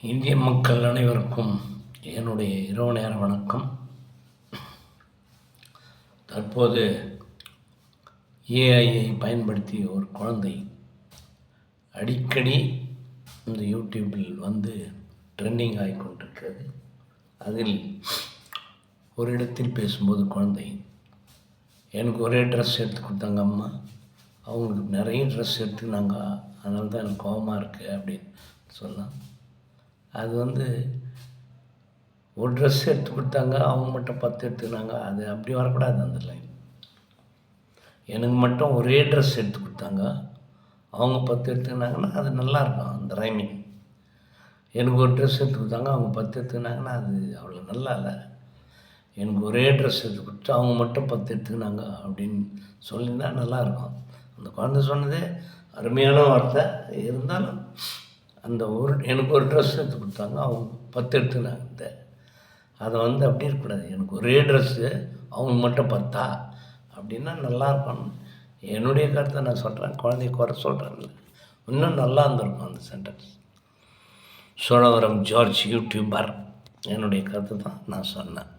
இந்திய மக்கள் அனைவருக்கும் என்னுடைய இரவு நேர வணக்கம். தற்போது ஏஐயை பயன்படுத்தி ஒரு குழந்தை அடிக்கடி இந்த யூடியூப்பில் வந்து ட்ரெண்டிங் ஆகி கொண்டிருக்கிறது. அதில் ஒரு இடத்தில் பேசும்போது குழந்தை எனக்கு ஒரே ட்ரெஸ் எடுத்து கொடுத்தாங்க அம்மா. அவங்களுக்கு நிறைய ட்ரெஸ் எடுத்து நாங்கள் அதனால தான் எனக்கு கோபமாக இருக்குது அப்படின்னு சொல்லலாம் அது வந்து ஒரு ட்ரெஸ் எடுத்து கொடுத்தாங்க அவங்க மட்டும் பத்து எடுத்துனாங்க அது அப்படி வரக்கூடாது அந்த லைன் எனக்கு மட்டும் ஒரே ட்ரெஸ் எடுத்து கொடுத்தாங்க. அவங்க பத்து எடுத்துக்கினாங்கன்னா அது நல்லாயிருக்கும் அந்த ரைமிங் எனக்கு ஒரு ட்ரெஸ் எடுத்து கொடுத்தாங்க அவங்க பத்து எடுத்துக்கினாங்கன்னா அது அவ்வளோ நல்லா இல்லை. எனக்கு ஒரே ட்ரெஸ் எடுத்து கொடுத்து அவங்க மட்டும் பத்து எடுத்துக்கினாங்க அப்படின்னு சொல்லியிருந்தால் நல்லாயிருக்கும் அந்த குழந்தை சொன்னதே அருமையான வார்த்தை. இருந்தாலும் அந்த ஒரு எனக்கு ஒரு ட்ரெஸ் எடுத்து கொடுத்தாங்க. அவங்க பத்து எடுத்துனாங்க அதை வந்து அப்படி இருக்கக்கூடாது. எனக்கு ஒரே ட்ரெஸ்ஸு அவங்க மட்டும் பத்தா? அப்படின்னா நல்லா இருக்கும். என்னுடைய கருத்தை நான் சொல்கிறேன் குழந்தைய குறை சொல்கிறேன்ல இன்னும் நல்லா இருந்திருக்கும் அந்த சென்டென்ஸ் சோழவரம் ஜார்ஜ் யூடியூபர் என்னுடைய கருத்து தான் நான் சொன்னேன்.